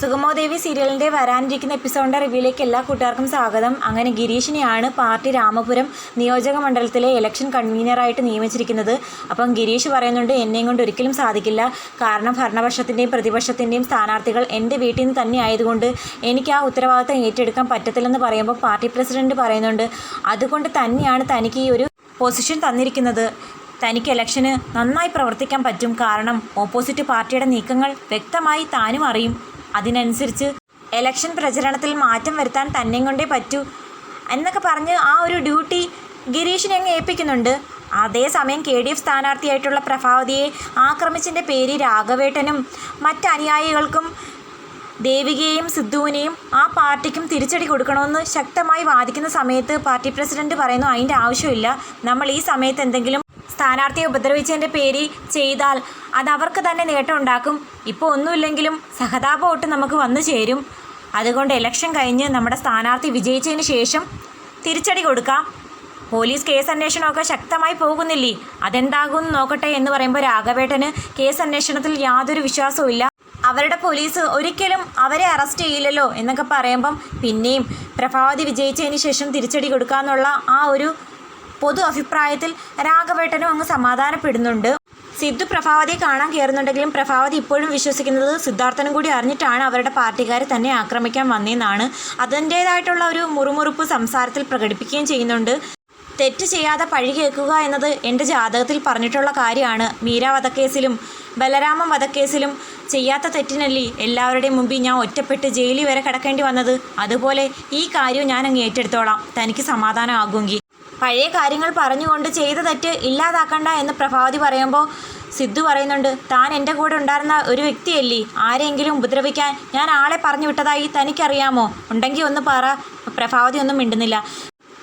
സുഗമോ ദേവി സീരിയലിന്റെ വരാനിരിക്കുന്ന എപ്പിസോഡിന്റെ റിവ്യൂയിലേക്ക് എല്ലാ കൂട്ടുകാർക്കും സ്വാഗതം. അങ്ങനെ ഗിരീഷിനെയാണ് പാർട്ടി രാമപുരം നിയോജക മണ്ഡലത്തിലെ ഇലക്ഷൻ കൺവീനറായിട്ട് നിയമിച്ചിരിക്കുന്നത്. അപ്പം ഗിരീഷ് പറയുന്നുണ്ട് എന്നെയും കൊണ്ട് ഒരിക്കലും സാധിക്കില്ല. കാരണം ഭരണപക്ഷത്തിന്റെയും പ്രതിപക്ഷത്തിന്റെയും സ്ഥാനാർത്ഥികൾ എന്റെ വീട്ടിൽ നിന്ന് തന്നെ ആയതുകൊണ്ട് എനിക്ക് ആ ഉത്തരവാദിത്തം ഏറ്റെടുക്കാൻ പറ്റത്തില്ലെന്ന് പറയുമ്പോൾ പാർട്ടി പ്രസിഡന്റ് പറയുന്നുണ്ട്. അതുകൊണ്ട് തന്നെയാണ് തനിക്ക് ഈ ഒരു പൊസിഷൻ തന്നിരിക്കുന്നത്. തനിക്ക് ഇലക്ഷന് നന്നായി പ്രവർത്തിക്കാൻ പറ്റും. കാരണം ഓപ്പോസിറ്റ് പാർട്ടിയുടെ നീക്കങ്ങൾ വ്യക്തമായി താനും അറിയും. അതിനനുസരിച്ച് എലക്ഷൻ പ്രചരണത്തിൽ മാറ്റം വരുത്താൻ തന്നെ കൊണ്ടേ പറ്റൂ എന്നൊക്കെ പറഞ്ഞ് ആ ഒരു ഡ്യൂട്ടി ഗിരീഷിനെ അങ്ങ് ഏൽപ്പിക്കുന്നുണ്ട്. അതേസമയം കെ ഡി എഫ് സ്ഥാനാർത്ഥിയായിട്ടുള്ള പ്രഭാവതിയെ ആക്രമിച്ചതിന്റെ പേര് രാഘവേട്ടനും മറ്റ് അനുയായികൾക്കും ദേവികയെയും സിദ്ധുവിനെയും ആ പാർട്ടിക്കും തിരിച്ചടി കൊടുക്കണമെന്ന് ശക്തമായി വാദിക്കുന്ന സമയത്ത് പാർട്ടി പ്രസിഡന്റ് പറയുന്നു അതിന്റെ ആവശ്യമില്ല. നമ്മൾ ഈ സമയത്ത് എന്തെങ്കിലും സ്ഥാനാർത്ഥിയെ ഉപദ്രവിച്ചതിന്റെ പേര് ചെയ്താൽ അത് അവർക്ക് തന്നെ നേട്ടം ഉണ്ടാക്കും. ഇപ്പോൾ ഒന്നുമില്ലെങ്കിലും സഹതാപ വോട്ട് നമുക്ക് വന്നു ചേരും. അതുകൊണ്ട് ഇലക്ഷൻ കഴിഞ്ഞ് നമ്മുടെ സ്ഥാനാർത്ഥി വിജയിച്ചതിന് ശേഷം തിരിച്ചടി കൊടുക്കാം. പോലീസ് കേസ് അന്വേഷണമൊക്കെ ശക്തമായി പോകുന്നില്ലേ? അതെന്താകും നോക്കട്ടെ എന്ന് പറയുമ്പോൾ രാഘവേട്ടന് കേസ് അന്വേഷണത്തിൽ യാതൊരു വിശ്വാസവും അവരുടെ പോലീസ് ഒരിക്കലും അവരെ അറസ്റ്റ് ചെയ്യില്ലല്ലോ എന്നൊക്കെ പറയുമ്പം പിന്നെയും പ്രഭാവതി വിജയിച്ചതിന് ശേഷം തിരിച്ചടി കൊടുക്കാമെന്നുള്ള ആ ഒരു പൊതു അഭിപ്രായത്തിൽ രാഘവേട്ടനും അങ്ങ് സമാധാനപ്പെടുന്നുണ്ട്. സിദ്ധു പ്രഭാവതിയെ കാണാൻ കയറുന്നുണ്ടെങ്കിലും പ്രഭാവതി ഇപ്പോഴും വിശ്വസിക്കുന്നത് സിദ്ധാർത്ഥനും കൂടി അറിഞ്ഞിട്ടാണ് അവരുടെ പാർട്ടിക്കാർ തന്നെ ആക്രമിക്കാൻ വന്നതെന്നാണ് അതിന്റേതായിട്ടുള്ള ഒരു മുറുമുറുപ്പ് സംസാരത്തിൽ പ്രകടിപ്പിക്കുകയും ചെയ്യുന്നുണ്ട്. തെറ്റ് ചെയ്യാതെ പഴി കേൾക്കുക എന്നത് എന്റെ ജാതകത്തിൽ പറഞ്ഞിട്ടുള്ള കാര്യമാണ്. മീര വധക്കേസിലും ബലരാമൻ വധക്കേസിലും ചെയ്യാത്ത തെറ്റിനല്ലേ എല്ലാവരുടെയും മുമ്പിൽ ഞാൻ ഒറ്റപ്പെട്ട് ജയിലിൽ വരെ കിടക്കേണ്ടി വന്നത്? അതുപോലെ ഈ കാര്യവും ഞാൻ അങ്ങ് ഏറ്റെടുത്തോളാം. തനിക്ക് സമാധാനമാകുമെങ്കിൽ പഴയ കാര്യങ്ങൾ പറഞ്ഞുകൊണ്ട് ചെയ്ത തെറ്റ് ഇല്ലാതാക്കണ്ട എന്ന് പ്രഭാവതി പറയുമ്പോൾ സിദ്ധു പറയുന്നുണ്ട് താൻ എന്റെ കൂടെ ഉണ്ടായിരുന്ന ഒരു വ്യക്തിയല്ലേ? ആരെങ്കിലും ഉപദ്രവിക്കാൻ ഞാൻ ആളെ പറഞ്ഞു വിട്ടതായി തനിക്കറിയാമോ? ഉണ്ടെങ്കിൽ ഒന്ന് പറ. പ്രഭാവതി ഒന്നും മിണ്ടുന്നില്ല.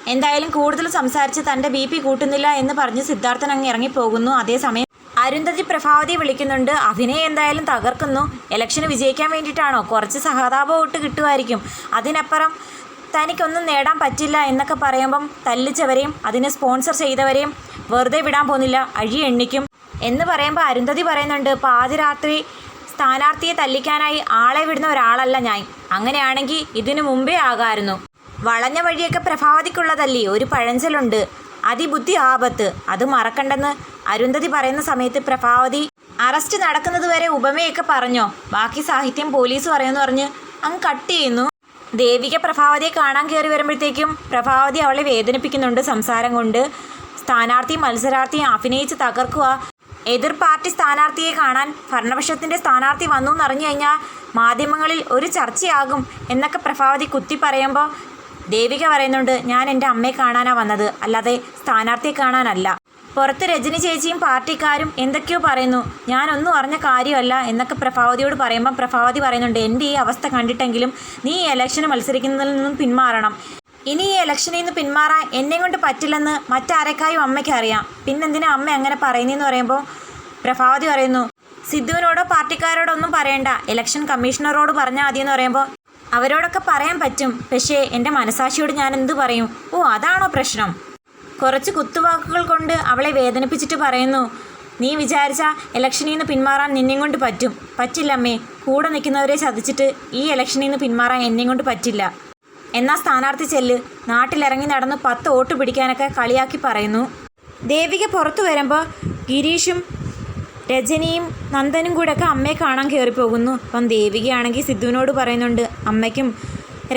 എന്തായാലും കൂടുതൽ സംസാരിച്ച് തന്റെ ബി പി കൂട്ടുന്നില്ല എന്ന് പറഞ്ഞ് സിദ്ധാർത്ഥൻ അങ്ങ് ഇറങ്ങിപ്പോകുന്നു. അതേസമയം അരുന്ധതി പ്രഭാവതി വിളിക്കുന്നുണ്ട് അഭിനയം എന്തായാലും തകർക്കുന്നു. ഇലക്ഷന് വിജയിക്കാൻ വേണ്ടിയിട്ടാണോ? കുറച്ച് സഹതാപം ഇട്ട് കിട്ടുമായിരിക്കും. അതിനപ്പുറം തനിക്കൊന്നും നേടാൻ പറ്റില്ല എന്നൊക്കെ പറയുമ്പം തല്ലിച്ചവരെയും അതിനെ സ്പോൺസർ ചെയ്തവരെയും വെറുതെ വിടാൻ പോകുന്നില്ല. അഴി എണ്ണിക്കും. എന്ന് പറയുമ്പോൾ അരുന്ധതി പറയുന്നുണ്ട് പാതിരാത്രി സ്ഥാനാർത്ഥിയെ തല്ലിക്കാനായി ആളെ വിടുന്ന ഒരാളല്ല ഞാൻ. അങ്ങനെയാണെങ്കിൽ ഇതിനു മുമ്പേ ആകായിരുന്നു. വളഞ്ഞ വഴിയൊക്കെ പ്രഭാവതിക്കുള്ളതല്ലേ ഒരു പഴഞ്ചലുണ്ട് അതിബുദ്ധി ആപത്ത്. അത് മറക്കണ്ടെന്ന് അരുന്ധതി പറയുന്ന സമയത്ത് പ്രഭാവതി അറസ്റ്റ് നടക്കുന്നത് വരെ ഉപമയൊക്കെ പറഞ്ഞോ? ബാക്കി സാഹിത്യം പോലീസ് പറയുമെന്ന് പറഞ്ഞ് അങ്ങ് കട്ട് ചെയ്യുന്നു. ദേവിക പ്രഭാവതിയെ കാണാൻ കയറി വരുമ്പോഴത്തേക്കും പ്രഭാവതി അവളെ വേദനിപ്പിക്കുന്നുണ്ട് സംസാരം കൊണ്ട്. സ്ഥാനാർത്ഥി മത്സരാർത്ഥിയെ അഭിനയിച്ച് തകർക്കുക. എതിർ പാർട്ടി സ്ഥാനാർത്ഥിയെ കാണാൻ ഭരണപക്ഷത്തിന്റെ സ്ഥാനാർത്ഥി വന്നു എന്നറിഞ്ഞു കഴിഞ്ഞാൽ മാധ്യമങ്ങളിൽ ഒരു ചർച്ചയാകും എന്നൊക്കെ പ്രഭാവതി കുത്തി പറയുമ്പോൾ ദേവിക പറയുന്നുണ്ട് ഞാൻ എന്റെ അമ്മയെ കാണാനാണ് വന്നത്. അല്ലാതെ സ്ഥാനാർത്ഥിയെ കാണാനല്ല. പുറത്ത് രജനി ചേച്ചിയും പാർട്ടിക്കാരും എന്തൊക്കെയോ പറയുന്നു. ഞാനൊന്നും അറിഞ്ഞ കാര്യമല്ല എന്നൊക്കെ പ്രഭാവതിയോട് പറയുമ്പോൾ പ്രഭാവതി പറയുന്നുണ്ട് എന്റെ ഈ അവസ്ഥ കണ്ടിട്ടെങ്കിലും നീ ഈ ഇലക്ഷന് മത്സരിക്കുന്നതിൽ നിന്നും പിന്മാറണം. ഇനി ഈ ഇലക്ഷനിൽ നിന്ന് പിന്മാറാൻ എന്നെ കൊണ്ട് പറ്റില്ലെന്ന് മറ്റാരെക്കായും അമ്മയ്ക്ക് അറിയാം. പിന്നെന്തിനാ അമ്മ അങ്ങനെ പറയുന്നതെന്ന് പറയുമ്പോൾ പ്രഭാവതി പറയുന്നു സിദ്ധുവിനോടോ പാർട്ടിക്കാരോടോ ഒന്നും പറയണ്ട. ഇലക്ഷൻ കമ്മീഷണറോട് പറഞ്ഞാൽ മതിയെന്ന് പറയുമ്പോൾ അവരോടൊക്കെ പറയാൻ പറ്റും. പക്ഷേ എന്റെ മനസാക്ഷിയോട് ഞാൻ എന്ത് പറയും? ഓ അതാണോ പ്രശ്നം? കുറച്ച് കുത്തുവാക്കുകൾ കൊണ്ട് അവളെ വേദനിപ്പിച്ചിട്ട് പറയുന്നു നീ വിചാരിച്ച ഇലക്ഷനിൽ നിന്ന് പിന്മാറാൻ നിന്നെയും കൊണ്ട് പറ്റും. പറ്റില്ലമ്മേ കൂടെ നിൽക്കുന്നവരെ ചതിച്ചിട്ട് ഈ ഇലക്ഷനിൽ നിന്ന് പിന്മാറാൻ എന്നെയും കൊണ്ട് പറ്റില്ല. എന്നാ സ്ഥാനാർത്ഥി ചെല്ല് നാട്ടിലിറങ്ങി നടന്ന് പത്ത് വോട്ട് പിടിക്കാനൊക്കെ കളിയാക്കി പറയുന്നു. ദേവിക പുറത്തു വരുമ്പോൾ ഗിരീഷും രജനിയും നന്ദനും കൂടെയൊക്കെ അമ്മയെ കാണാൻ കയറിപ്പോകുന്നു. അപ്പം ദേവികയാണെങ്കിൽ സിദ്ധുവിനോട് പറയുന്നുണ്ട് അമ്മയ്ക്കും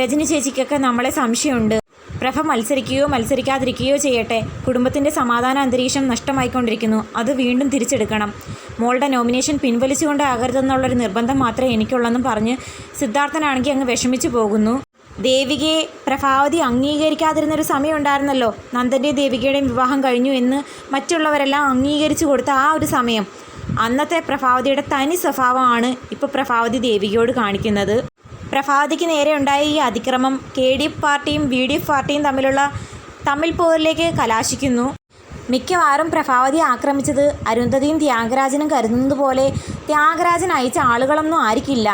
രജനി ചേച്ചിക്കൊക്കെ നമ്മളെ സംശയമുണ്ട്. പ്രഭ മത്സരിക്കുകയോ മത്സരിക്കാതിരിക്കുകയോ ചെയ്യട്ടെ. കുടുംബത്തിന്റെ സമാധാന അന്തരീക്ഷം നഷ്ടമായിക്കൊണ്ടിരിക്കുന്നു. അത് വീണ്ടും തിരിച്ചെടുക്കണം. മോളുടെ നോമിനേഷൻ പിൻവലിച്ചുകൊണ്ട് ആകരുതെന്നുള്ളൊരു നിർബന്ധം മാത്രമേ എനിക്കുള്ളെന്നും പറഞ്ഞ് സിദ്ധാർത്ഥനാണെങ്കിൽ അങ്ങ് വിഷമിച്ചു പോകുന്നു. ദേവികയെ പ്രഭാവതി അംഗീകരിക്കാതിരുന്നൊരു സമയം ഉണ്ടായിരുന്നല്ലോ നന്ദന്റെയും ദേവികയുടെയും വിവാഹം കഴിഞ്ഞു എന്ന് മറ്റുള്ളവരെല്ലാം അംഗീകരിച്ചു കൊടുത്ത ആ ഒരു സമയം. അന്നത്തെ പ്രഭാവതിയുടെ തനി സ്വഭാവമാണ് ഇപ്പോൾ പ്രഭാവതി ദേവികയോട് കാണിക്കുന്നത്. പ്രഭാവതിക്ക് നേരെ ഉണ്ടായ ഈ അതിക്രമം കെ ഡി എഫ് പാർട്ടിയും ബി ഡി എഫ് പാർട്ടിയും തമ്മിലുള്ള തമ്മിൽ പോരിലേക്ക് കലാശിക്കുന്നു. മിക്കവാറും പ്രഭാവതി ആക്രമിച്ചത് അരുന്ധതിയും ത്യാഗരാജനും കരുതുന്നത് പോലെ ത്യാഗരാജൻ അയച്ച ആളുകളൊന്നും ആയിരിക്കില്ല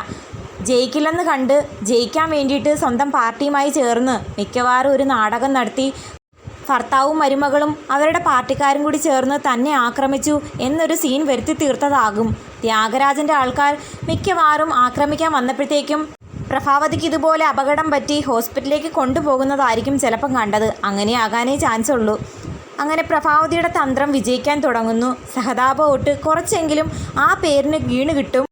ജയിക്കില്ലെന്ന് കണ്ട് ജയിക്കാൻ വേണ്ടിയിട്ട് സ്വന്തം പാർട്ടിയുമായി ചേർന്ന് മിക്കവാറും ഒരു നാടകം നടത്തി ഭർത്താവും മരുമകളും അവരുടെ പാർട്ടിക്കാരും കൂടി ചേർന്ന് തന്നെ ആക്രമിച്ചു എന്നൊരു സീൻ വരുത്തി തീർത്തതാകും. ത്യാഗരാജന്റെ ആൾക്കാർ മിക്കവാറും ആക്രമിക്കാൻ വന്നപ്പോഴത്തേക്കും പ്രഭാവതിക്ക് ഇതുപോലെ അപകടം പറ്റി ഹോസ്പിറ്റലിലേക്ക് കൊണ്ടുപോകുന്നതായിരിക്കും ചിലപ്പം കണ്ടത്. അങ്ങനെ അങ്ങനെയാകാനേ ചാൻസ് ഉള്ളൂ. അങ്ങനെ പ്രഭാവതിയുടെ തന്ത്രം വിജയിക്കാൻ തുടങ്ങുന്നു. സഹതാപ വോട്ട് കുറച്ചെങ്കിലും ആ പേരിന് വീണ് കിട്ടും.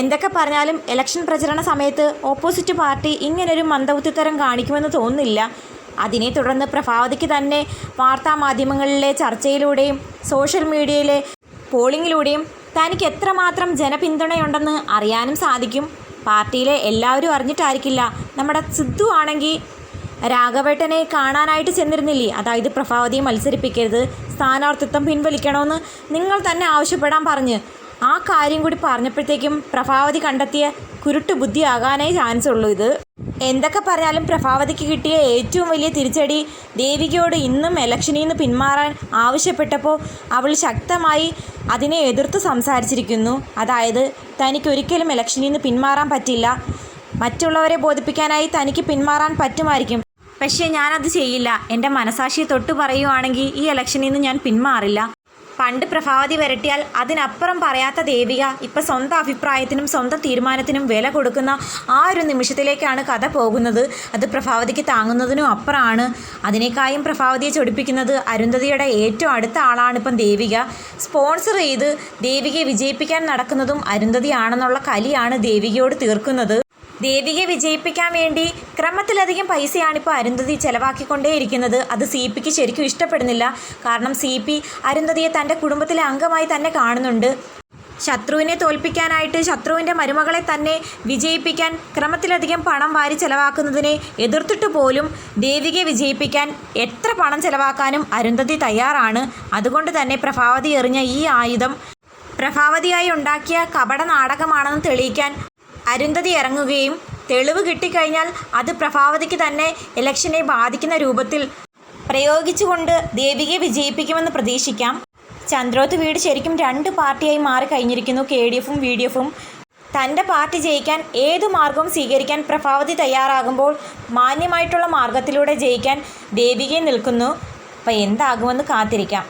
എന്തൊക്കെ പറഞ്ഞാലും ഇലക്ഷൻ പ്രചരണ സമയത്ത് ഓപ്പോസിറ്റ് പാർട്ടി ഇങ്ങനൊരു മന്ദബുദ്ധിത്തരം കാണിക്കുമെന്ന് തോന്നുന്നില്ല. അതിനെ തുടർന്ന് പ്രഭാവതിക്ക് തന്നെ വാർത്താ മാധ്യമങ്ങളിലെ ചർച്ചയിലൂടെയും സോഷ്യൽ മീഡിയയിലെ പോളിങ്ങിലൂടെയും തനിക്ക് എത്രമാത്രം ജനപിന്തുണയുണ്ടെന്ന് അറിയാനും സാധിക്കും. പാർട്ടിയിലെ എല്ലാവരും അറിഞ്ഞിട്ടായിരിക്കില്ല. നമ്മുടെ സിദ്ധു ആണെങ്കിൽ രാഘവേട്ടനെ കാണാനായിട്ട് ചെന്നിരുന്നില്ലേ? അതായത് പ്രഭാവതിയെ മത്സരിപ്പിക്കരുത്. സ്ഥാനാർത്ഥിത്വം പിൻവലിക്കണമെന്ന് നിങ്ങൾ തന്നെ ആവശ്യപ്പെടാൻ പറഞ്ഞ്. ആ കാര്യം കൂടി പറഞ്ഞപ്പോഴത്തേക്കും പ്രഭാവതി കണ്ടെത്തിയ കുരുട്ട് ബുദ്ധിയാകാനേ ചാൻസ് ഉള്ളൂ ഇത്. എന്തൊക്കെ പറഞ്ഞാലും പ്രഭാവതിക്ക് കിട്ടിയ ഏറ്റവും വലിയ തിരിച്ചടി ദേവികയോട് ഇന്നും ഇലക്ഷനിൽ നിന്ന് പിന്മാറാൻ ആവശ്യപ്പെട്ടപ്പോൾ അവൾ ശക്തമായി അതിനെ എതിർത്ത് സംസാരിച്ചിരിക്കുന്നു. അതായത് തനിക്കൊരിക്കലും ഇലക്ഷനിൽ നിന്ന് പിന്മാറാൻ പറ്റില്ല. മറ്റുള്ളവരെ ബോധിപ്പിക്കാനായി തനിക്ക് പിന്മാറാൻ പറ്റുമായിരിക്കും. പക്ഷേ ഞാനത് ചെയ്യില്ല. എന്റെ മനസാക്ഷിയെ തൊട്ട് പറയുവാണെങ്കിൽ ഈ ഇലക്ഷനിൽ നിന്ന് ഞാൻ പിന്മാറില്ല. പണ്ട് പ്രഭാവതി വരട്ടിയാൽ അതിനപ്പുറം പറയാത്ത ദേവിക ഇപ്പം സ്വന്തം അഭിപ്രായത്തിനും സ്വന്തം തീരുമാനത്തിനും വില കൊടുക്കുന്ന ആ ഒരു നിമിഷത്തിലേക്കാണ് കഥ പോകുന്നത്. അത് പ്രഭാവതിക്ക് താങ്ങുന്നതിനും അപ്പുറമാണ്. അതിനേക്കായും പ്രഭാവതിയെ ചൊടിപ്പിക്കുന്നത് അരുന്ധതിയുടെ ഏറ്റവും അടുത്ത ആളാണ് ഇപ്പം ദേവിക. സ്പോൺസർ ചെയ്ത് ദേവികയെ വിജയിപ്പിക്കാൻ നടക്കുന്നതും അരുന്ധതിയാണെന്നുള്ള കലിയാണ് ദേവികയോട് തീർക്കുന്നത്. ദേവികയെ വിജയിപ്പിക്കാൻ വേണ്ടി ക്രമത്തിലധികം പൈസയാണ് ഇപ്പോൾ അരുന്ധതി ചെലവാക്കിക്കൊണ്ടേയിരിക്കുന്നത്. അത് സി പിക്ക് ശരിക്കും ഇഷ്ടപ്പെടുന്നില്ല. കാരണം സി പി അരുന്ധതിയെ തന്റെ കുടുംബത്തിലെ അംഗമായി തന്നെ കാണുന്നുണ്ട്. ശത്രുവിനെ തോൽപ്പിക്കാനായിട്ട് ശത്രുവിന്റെ മരുമകളെ തന്നെ വിജയിപ്പിക്കാൻ ക്രമത്തിലധികം പണം വാരി ചെലവാക്കുന്നതിനെ എതിർത്തിട്ട് പോലും ദേവികയെ വിജയിപ്പിക്കാൻ എത്ര പണം ചെലവാക്കാനും അരുന്ധതി തയ്യാറാണ്. അതുകൊണ്ട് തന്നെ പ്രഭാവതി എറിഞ്ഞ ഈ ആയുധം പ്രഭാവതിയായി ഉണ്ടാക്കിയ കപട നാടകമാണെന്ന് തെളിയിക്കാൻ അരുന്ധതി ഇറങ്ങുകയും തെളിവ് കിട്ടിക്കഴിഞ്ഞാൽ അത് പ്രഭാവതിക്ക് തന്നെ ഇലക്ഷനെ ബാധിക്കുന്ന രൂപത്തിൽ പ്രയോഗിച്ചുകൊണ്ട് ദേവികയെ വിജയിപ്പിക്കുമെന്ന് പ്രതീക്ഷിക്കാം. ചന്ദ്രോത്ത് വീട് ശരിക്കും രണ്ട് പാർട്ടിയായി മാറിക്കഴിഞ്ഞിരിക്കുന്നു കെ ഡി എഫും വി ഡി എഫും. തന്റെ പാർട്ടി ജയിക്കാൻ ഏതു മാർഗവും സ്വീകരിക്കാൻ പ്രഭാവതി തയ്യാറാകുമ്പോൾ മാന്യമായിട്ടുള്ള മാർഗത്തിലൂടെ ജയിക്കാൻ ദേവികയെ നിൽക്കുന്നു. അപ്പോൾ എന്താകുമെന്ന് കാത്തിരിക്കാം.